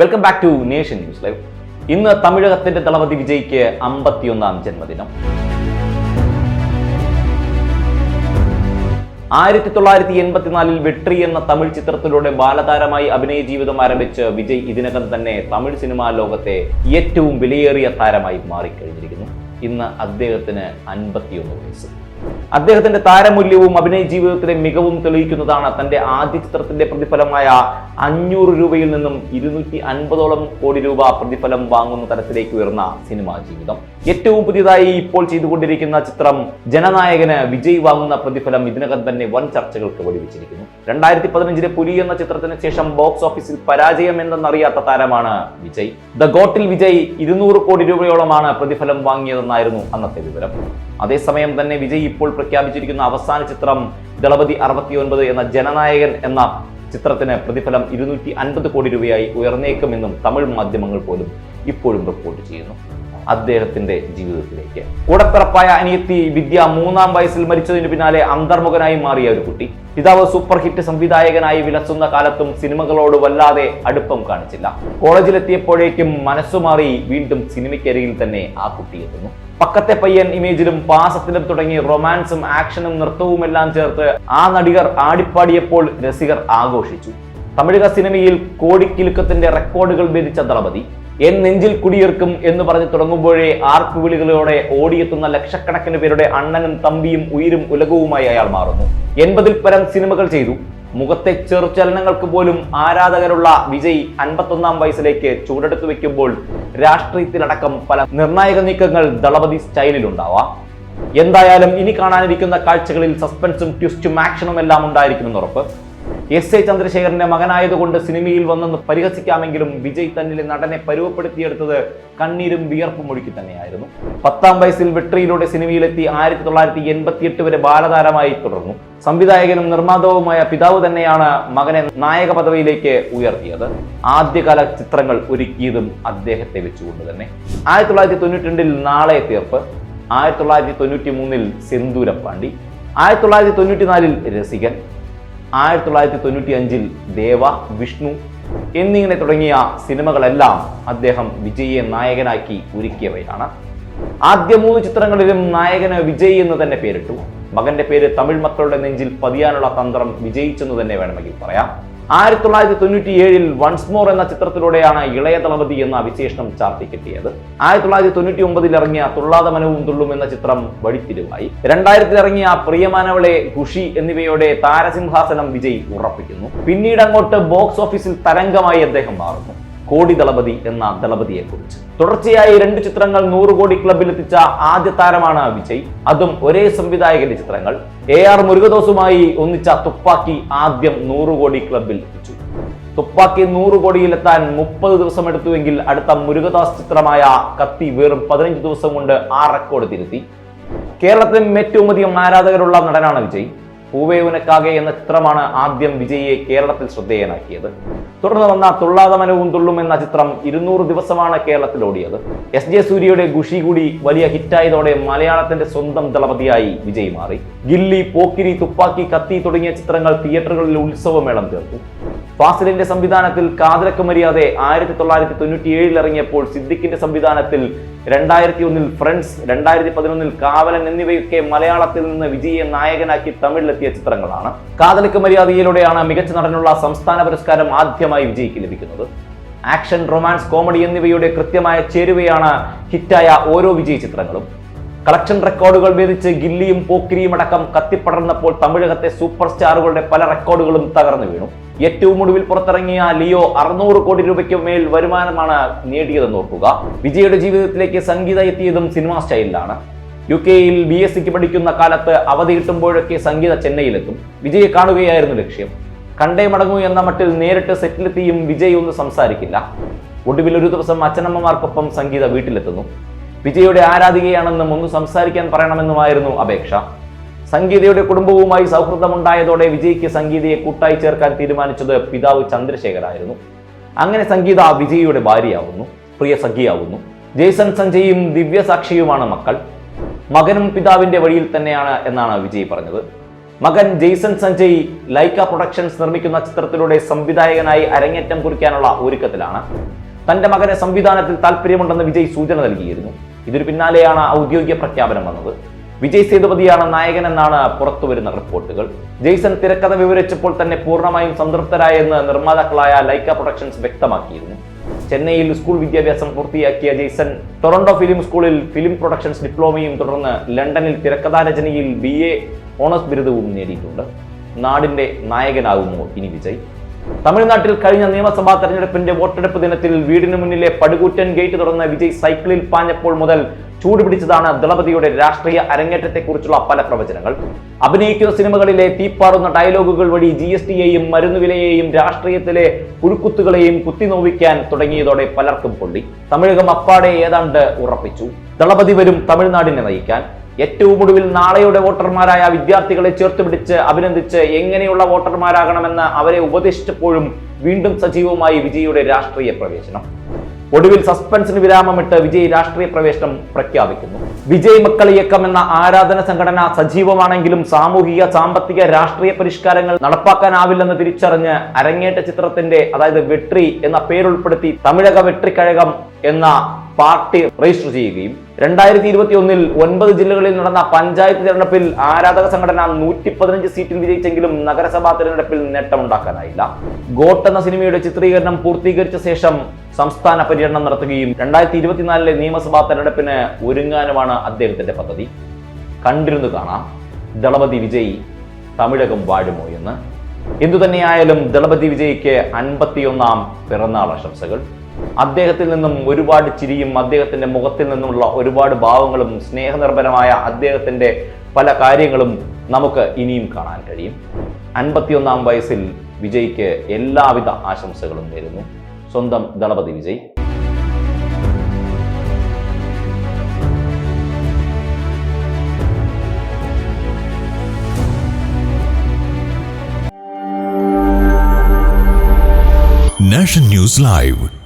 Welcome back to Nation News Live ഇന്ന് തമിഴകത്തിന്റെ ദളപതി വിജയ്ക്ക് അമ്പത്തിയൊന്നാം ജന്മദിനം. ആയിരത്തി തൊള്ളായിരത്തി എൺപത്തിനാലിൽ വെട്രി എന്ന തമിഴ് ചിത്രത്തിലൂടെ ബാലതാരമായി അഭിനയ ജീവിതം ആരംഭിച്ച് വിജയ് ഇതിനകം തന്നെ തമിഴ് സിനിമാ ലോകത്തെ ഏറ്റവും വിലയേറിയ താരമായി മാറിക്കഴിഞ്ഞിരിക്കുന്നു. ഇന്ന് അദ്ദേഹത്തിന് അൻപത്തിയൊന്ന് വയസ്സ്. അദ്ദേഹത്തിന്റെ താരമൂല്യവും അഭിനയ ജീവിതത്തിലെ മികവും തെളിയിക്കുന്നതാണ് തന്റെ ആദ്യ ചിത്രത്തിന്റെ പ്രതിഫലമായ അഞ്ഞൂറ് രൂപയിൽ നിന്നും ഇരുന്നൂറ്റി അൻപതോളം കോടി രൂപ പ്രതിഫലം വാങ്ങുന്ന തരത്തിലേക്ക് ഉയർന്ന സിനിമാ ജീവിതം. ഏറ്റവും പുതിയതായി ഇപ്പോൾ ചെയ്തുകൊണ്ടിരിക്കുന്ന ചിത്രം ജനനായകന് വിജയ് വാങ്ങുന്ന പ്രതിഫലം ഇതിനകം തന്നെ വൻ ചർച്ചകൾക്ക് വഴിവെച്ചിരിക്കുന്നു. രണ്ടായിരത്തി പതിനഞ്ചിലെ പുലി എന്ന ചിത്രത്തിന് ശേഷം ബോക്സ് ഓഫീസിൽ പരാജയം എന്തെന്നറിയാത്ത താരമാണ് വിജയ്. ദ ഗോട്ടിൽ വിജയ് ഇരുന്നൂറ് കോടി രൂപയോളമാണ് പ്രതിഫലം വാങ്ങിയതെന്നായിരുന്നു അന്നത്തെ വിവരം. അതേസമയം തന്നെ വിജയ് ഇപ്പോൾ പ്രഖ്യാപിച്ചിരിക്കുന്ന അവസാന ചിത്രം ദളപതി അറുപത്തിയൊൻപത് എന്ന ജനനായകൻ എന്ന ചിത്രത്തിന് പ്രതിഫലം ഇരുന്നൂറ്റി അൻപത് കോടി രൂപയായി ഉയർന്നേക്കുമെന്നും തമിഴ് മാധ്യമങ്ങൾ പോലും ഇപ്പോഴും റിപ്പോർട്ട് ചെയ്യുന്നു. അദ്ദേഹത്തിന്റെ ജീവിതത്തിലേക്ക്. കൂടപ്പിറപ്പായ അനിയത്തി വിദ്യ മൂന്നാം വയസ്സിൽ മരിച്ചതിന് പിന്നാലെ അന്തർമുഖനായി മാറിയ ഒരു കുട്ടി. പിതാവ് സൂപ്പർ ഹിറ്റ് സംവിധായകനായി വിലസുന്ന കാലത്തും സിനിമകളോട് വല്ലാതെ അടുപ്പം കാണിച്ചില്ല. കോളേജിലെത്തിയപ്പോഴേക്കും മനസ്സുമാറി വീണ്ടും സിനിമയ്ക്കരികിൽ തന്നെ ആ കുട്ടി എത്തുന്നു. പക്കത്തെ പയ്യൻ ഇമേജിലും പാസത്തിലും തുടങ്ങി റൊമാൻസും ആക്ഷനും നൃത്തവും എല്ലാം ചേർത്ത് ആ നടികർ ആടിപ്പാടിയപ്പോൾ രസികർ ആഘോഷിച്ചു. തമിഴക സിനിമയിൽ കോടിക്കിലുക്കത്തിന്റെ റെക്കോർഡുകൾ ഭേദിച്ച ദളപതി. എൻ നെഞ്ചിൽ കുടിയേർക്കും എന്ന് പറഞ്ഞ് തുടങ്ങുമ്പോഴേ ആർപ്പ് വിളികളോടെ ഓടിയെത്തുന്ന ലക്ഷക്കണക്കിന് പേരുടെ അണ്ണനും തമ്പിയും ഉയരും ഉലകവുമായി അയാൾ മാറുന്നു. എൺപതിൽ പരം സിനിമകൾ ചെയ്തു. മുഖത്തെ ചെറുചലനങ്ങൾക്ക് പോലും ആരാധകരുള്ള വിജയ് അൻപത്തൊന്നാം വയസ്സിലേക്ക് ചൂടെടുത്തു വെക്കുമ്പോൾ രാഷ്ട്രീയത്തിലടക്കം പല നിർണായക നീക്കങ്ങൾ ദളപതി സ്റ്റൈലിലുണ്ടാവാം. എന്തായാലും ഇനി കാണാനിരിക്കുന്ന കാഴ്ചകളിൽ സസ്പെൻസും ട്വിസ്റ്റും ആക്ഷനും എല്ലാം ഉണ്ടായിരിക്കുമെന്ന് ഉറപ്പ്. എസ് എ ചന്ദ്രശേഖരന്റെ മകനായതുകൊണ്ട് സിനിമയിൽ വന്നെന്ന് പരിഹസിക്കാമെങ്കിലും വിജയ് തന്നിലെ നടനെ പരുവപ്പെടുത്തിയെടുത്തത് കണ്ണീരും വിയർപ്പും ഒഴുക്കി തന്നെയായിരുന്നു. പത്താം വയസ്സിൽ വെട്രിയിലൂടെ സിനിമയിലെത്തി ആയിരത്തി തൊള്ളായിരത്തി എൺപത്തിയെട്ട് വരെ ബാലതാരമായി തുടർന്നു. സംവിധായകനും നിർമ്മാതാവുമായ പിതാവ് തന്നെയാണ് മകനെ നായക പദവിയിലേക്ക് ഉയർത്തിയത്. ആദ്യകാല ചിത്രങ്ങൾ ഒരുക്കിയതും അദ്ദേഹത്തെ വെച്ചുകൊണ്ട് തന്നെ. ആയിരത്തി തൊള്ളായിരത്തി തൊണ്ണൂറ്റി രണ്ടിൽ നാളെ തീർപ്പ്. ആയിരത്തി തൊള്ളായിരത്തി തൊണ്ണൂറ്റി മൂന്നിൽ സെന്തൂരപ്പാണ്ടി ആയിരത്തി തൊള്ളായിരത്തി തൊണ്ണൂറ്റി നാലിൽ രസികൻ. ആയിരത്തി തൊള്ളായിരത്തി തൊണ്ണൂറ്റി അഞ്ചിൽ ദേവ വിഷ്ണു എന്നിങ്ങനെ തുടങ്ങിയ സിനിമകളെല്ലാം അദ്ദേഹം വിജയിയെ നായകനാക്കി ഒരുക്കിയവയാണ് ആദ്യ മൂന്ന് ചിത്രങ്ങളിലും നായകന് വിജയ് എന്ന് തന്നെ പേരിട്ടു. മകന്റെ പേര് തമിഴ് മക്കളുടെ നെഞ്ചിൽ പതിയാനുള്ള തന്ത്രം വിജയിച്ചെന്ന് തന്നെ വേണമെങ്കിൽ പറയാം. ആയിരത്തി തൊള്ളായിരത്തി തൊണ്ണൂറ്റി ഏഴിൽ വൺസ് മോർ എന്ന ചിത്രത്തിലൂടെയാണ് ഇളയ തളപതി എന്ന വിശേഷണം ചാർത്തി കിട്ടിയത്. ആയിരത്തി തൊള്ളായിരത്തി തൊണ്ണൂറ്റി ഒമ്പതിൽ ഇറങ്ങിയ തുള്ളാത മനവും തുള്ളും എന്ന ചിത്രം വഴിത്തിരിവായി. രണ്ടായിരത്തിൽ ഇറങ്ങിയ പ്രിയമാനവളെ ഖുഷി എന്നിവയോടെ താരസിംഹാസനം വിജയ് ഉറപ്പിക്കുന്നു. പിന്നീട് അങ്ങോട്ട് ബോക്സ് ഓഫീസിൽ തരംഗമായി അദ്ദേഹം മാറുന്നു. കോടി ദളപതി എന്ന ദളപതിയെ കുറിച്ച് തുടർച്ചയായി രണ്ട് ചിത്രങ്ങൾ നൂറ് കോടി ക്ലബിൽ എത്തിച്ച ആദ്യ താരമാണ് വിജയ്. അതും ഒരേ സംവിധായകന്റെ ചിത്രങ്ങൾ. എ ആർ മുരുകദോസുമായി ഒന്നിച്ച തുപ്പാക്കി ആദ്യം നൂറ് കോടി ക്ലബിൽ എത്തിച്ചു. തുപ്പാക്കി നൂറ് കോടിയിലെത്താൻ മുപ്പത് ദിവസം എടുത്തുവെങ്കിൽ അടുത്ത മുരുകദാസ് ചിത്രമായ കത്തി വെറും പതിനഞ്ച് ദിവസം കൊണ്ട് ആ റെക്കോർഡ് തിരുത്തി. കേരളത്തിൽ ഏറ്റവും അധികം ആരാധകരുള്ള നടനാണ് വിജയ്. പൂവേ ഉനക്കാകെ എന്ന ചിത്രമാണ് ആദ്യം വിജയിയെ കേരളത്തിൽ ശ്രദ്ധേയനാക്കിയത്. തുടർന്ന് വന്ന തുള്ളാതമനവും തുള്ളും എന്ന ചിത്രം ഇരുന്നൂറ് ദിവസമാണ് കേരളത്തിൽ ഓടിയത്. എസ് ജെ സൂര്യയുടെ ഗുഷി കൂടി വലിയ ഹിറ്റായതോടെ മലയാളത്തിന്റെ സ്വന്തം ദളപതിയായി വിജയ് മാറി. ഗില്ലി പോക്കിരി തുപ്പാക്കി കത്തി തുടങ്ങിയ ചിത്രങ്ങൾ തിയേറ്ററുകളിൽ ഉത്സവമേളം തീർത്തു. ഫാസിലിന്റെ സംവിധാനത്തിൽ കാതലക്ക് മര്യാദ ആയിരത്തി തൊള്ളായിരത്തി തൊണ്ണൂറ്റി ഏഴിൽ ഇറങ്ങിയപ്പോൾ സിദ്ദിഖിന്റെ സംവിധാനത്തിൽ രണ്ടായിരത്തി ഒന്നിൽ ഫ്രണ്ട്സ് രണ്ടായിരത്തി പതിനൊന്നിൽ കാവലൻ എന്നിവയൊക്കെ മലയാളത്തിൽ നിന്ന് വിജയെ നായകനാക്കി തമിഴിലെത്തിയ ചിത്രങ്ങളാണ്. കാതലിക്ക് മര്യാദയിലൂടെയാണ് മികച്ച നടനുള്ള സംസ്ഥാന പുരസ്കാരം ആദ്യമായി വിജയ്ക്ക് ലഭിക്കുന്നത്. ആക്ഷൻ റൊമാൻസ് കോമഡി എന്നിവയുടെ കൃത്യമായ ചേരുവയാണ് ഹിറ്റായ ഓരോ വിജയ് ചിത്രങ്ങളും. കളക്ഷൻ റെക്കോർഡുകൾ ഭേദിച്ച് ഗില്ലിയും പോക്കിരിയും അടക്കം കത്തിപ്പടർന്നപ്പോൾ തമിഴകത്തെ സൂപ്പർ സ്റ്റാറുകളുടെ പല റെക്കോർഡുകളും തകർന്നു വീണു. ഏറ്റവും ഒടുവിൽ പുറത്തിറങ്ങിയ ലിയോ അറുന്നൂറ് കോടി രൂപയ്ക്ക് മേൽ വരുമാനമാണ് നേടിയതെന്ന് ഓർക്കുക. വിജയുടെ ജീവിതത്തിലേക്ക് സംഗീത എത്തിയതും സിനിമാ സ്റ്റൈലിലാണ്. യു കെയിൽ ബി എസ് സിക്ക് പഠിക്കുന്ന കാലത്ത് അവധി കിട്ടുമ്പോഴൊക്കെ സംഗീത ചെന്നൈയിലെത്തും. വിജയെ കാണുകയായിരുന്നു ലക്ഷ്യം. കണ്ടേ മടങ്ങൂ എന്ന മട്ടിൽ നേരിട്ട് സെറ്റിലെത്തിയും വിജയ് ഒന്ന് സംസാരിക്കില്ല. ഒടുവിൽ ഒരു ദിവസം അച്ഛനമ്മമാർക്കൊപ്പം സംഗീത വീട്ടിലെത്തുന്നു. വിജയുടെ ആരാധികയാണെന്നും ഒന്ന് സംസാരിക്കാൻ പറയണമെന്നുമായിരുന്നു അപേക്ഷ. സംഗീതയുടെ കുടുംബവുമായി സൗഹൃദമുണ്ടായതോടെ വിജയ്ക്ക് സംഗീതയെ കൂട്ടായി ചേർക്കാൻ തീരുമാനിച്ചത് പിതാവ് ചന്ദ്രശേഖരായിരുന്നു. അങ്ങനെ സംഗീത വിജയിയുടെ ഭാര്യയാവുന്നു പ്രിയ സഖിയാവുന്നു. ജെയ്സൺ സഞ്ജയും ദിവ്യസാക്ഷിയുമാണ് മക്കൾ. മകനും പിതാവിന്റെ വഴിയിൽ തന്നെയാണ് എന്നാണ് വിജയ് പറഞ്ഞത്. മകൻ ജെയ്സൺ സഞ്ജയ് ലൈക്ക പ്രൊഡക്ഷൻസ് നിർമ്മിക്കുന്ന ചിത്രത്തിലൂടെ സംവിധായകനായി അരങ്ങേറ്റം കുറിക്കാനുള്ള ഒരുക്കത്തിലാണ്. തന്റെ മകനെ സംവിധാനത്തിൽ താല്പര്യമുണ്ടെന്ന് വിജയ് സൂചന നൽകിയിരുന്നു. ഇതിനു പിന്നാലെയാണ് ഔദ്യോഗിക പ്രഖ്യാപനം വന്നത്. വിജയ് സേതുപതിയാണ് നായകൻ എന്നാണ് പുറത്തുവരുന്ന റിപ്പോർട്ടുകൾ. ജെയ്സൺ തിരക്കഥ വിവരിച്ചപ്പോൾ തന്നെ പൂർണമായും സംതൃപ്തരായെന്ന് നിർമ്മാതാക്കളായ ലൈക്ക പ്രൊഡക്ഷൻസ് വ്യക്തമാക്കിയിരുന്നു. ചെന്നൈയിൽ സ്കൂൾ വിദ്യാഭ്യാസം പൂർത്തിയാക്കിയ ജെയ്സൺ ടൊറന്റോ ഫിലിം സ്കൂളിൽ ഫിലിം പ്രൊഡക്ഷൻസ് ഡിപ്ലോമയും തുടർന്ന് ലണ്ടനിൽ തിരക്കഥാരചനയിൽ ബി എ ഓണേഴ്സ് ബിരുദവും നേടിയിട്ടുണ്ട്. നാടിന്റെ നായകനാകുമോ ഇനി വിജയ്? തമിഴ്നാട്ടിൽ കഴിഞ്ഞ നിയമസഭാ തെരഞ്ഞെടുപ്പിന്റെ വോട്ടെടുപ്പ് ദിനത്തിൽ വീടിന് മുന്നിലെ പടുകൂറ്റൻ ഗേറ്റ് തുറന്ന് വിജയ് സൈക്കിളിൽ പാഞ്ഞപ്പോൾ മുതൽ ചൂടുപിടിച്ചതാണ് ദളപതിയുടെ രാഷ്ട്രീയ അരങ്ങേറ്റത്തെക്കുറിച്ചുള്ള പല പ്രവചനങ്ങൾ. അഭിനയിക്കുന്ന സിനിമകളിലെ തീപ്പാറുന്ന ഡയലോഗുകൾ വഴി ജി എസ് ടിയെയും മരുന്നുവിലയെയും രാഷ്ട്രീയത്തിലെ പുഴുക്കുത്തുകളെയും കുത്തിനോവിക്കാൻ തുടങ്ങിയതോടെ പലർക്കും പൊള്ളി. തമിഴകം അപ്പാടെ ഏതാണ്ട് ഉറപ്പിച്ചു. ദളപതി വരും തമിഴ്നാടിനെ നയിക്കാൻ. ഏറ്റവും ഒടുവിൽ നാളെയുടെ വോട്ടർമാരായ വിദ്യാർത്ഥികളെ ചേർത്ത് പിടിച്ച് അഭിനന്ദിച്ച് എങ്ങനെയുള്ള വോട്ടർമാരാകണമെന്ന് അവരെ ഉപദേശിച്ചപ്പോഴും വീണ്ടും സജീവമായി വിജയിയുടെ രാഷ്ട്രീയ പ്രവേശനം. ഒടുവിൽ സസ്പെൻസിന് വിരാമമിട്ട് വിജയ് രാഷ്ട്രീയ പ്രവേശനം പ്രഖ്യാപിക്കുന്നു. വിജയ് മക്കൾ ഇയക്കം എന്ന ആരാധന സംഘടന സജീവമാണെങ്കിലും സാമൂഹിക സാമ്പത്തിക രാഷ്ട്രീയ പരിഷ്കാരങ്ങൾ നടപ്പാക്കാനാവില്ലെന്ന് തിരിച്ചറിഞ്ഞ് അരങ്ങേറ്റ ചിത്രത്തിന്റെ അതായത് വെട്രി എന്ന പേരുൾപ്പെടുത്തി തമിഴക വെട്രിക്കഴകം എന്ന പാർട്ടി രജിസ്റ്റർ ചെയ്യുകയും രണ്ടായിരത്തി ഇരുപത്തി ഒന്നിൽ ഒൻപത് ജില്ലകളിൽ നടന്ന പഞ്ചായത്ത് തിരഞ്ഞെടുപ്പിൽ ആരാധക സംഘടന നൂറ്റി പതിനഞ്ച് സീറ്റിൽ വിജയിച്ചെങ്കിലും നഗരസഭാ തിരഞ്ഞെടുപ്പിൽ നേട്ടമുണ്ടാക്കാനായില്ല. ഗോട്ട് എന്ന സിനിമയുടെ ചിത്രീകരണം പൂർത്തീകരിച്ച ശേഷം സംസ്ഥാന പര്യടനം നടത്തുകയും രണ്ടായിരത്തി ഇരുപത്തിനാലിലെ നിയമസഭാ തെരഞ്ഞെടുപ്പിന് ഒരുങ്ങാനുമാണ് അദ്ദേഹത്തിന്റെ പദ്ധതി. കണ്ടിരുന്നു കാണാം. ദളപതി വിജയ് തമിഴകം വാഴുമോ എന്ന്. എന്തുതന്നെയായാലും ദളപതി വിജയ്ക്ക് അൻപത്തിയൊന്നാം പിറന്നാൾ ആശംസകൾ. അദ്ദേഹത്തിൽ നിന്നും ഒരുപാട് ചിരിയും അദ്ദേഹത്തിന്റെ മുഖത്തിൽ നിന്നുമുള്ള ഒരുപാട് ഭാവങ്ങളും സ്നേഹനിർഭരമായ അദ്ദേഹത്തിന്റെ പല കാര്യങ്ങളും നമുക്ക് ഇനിയും കാണാൻ കഴിയും. അൻപത്തിയൊന്നാം വയസ്സിൽ വിജയ്ക്ക് എല്ലാവിധ ആശംസകളും നേരുന്നു. സ്വന്തം Thalapathy Vijay. Nation News Live.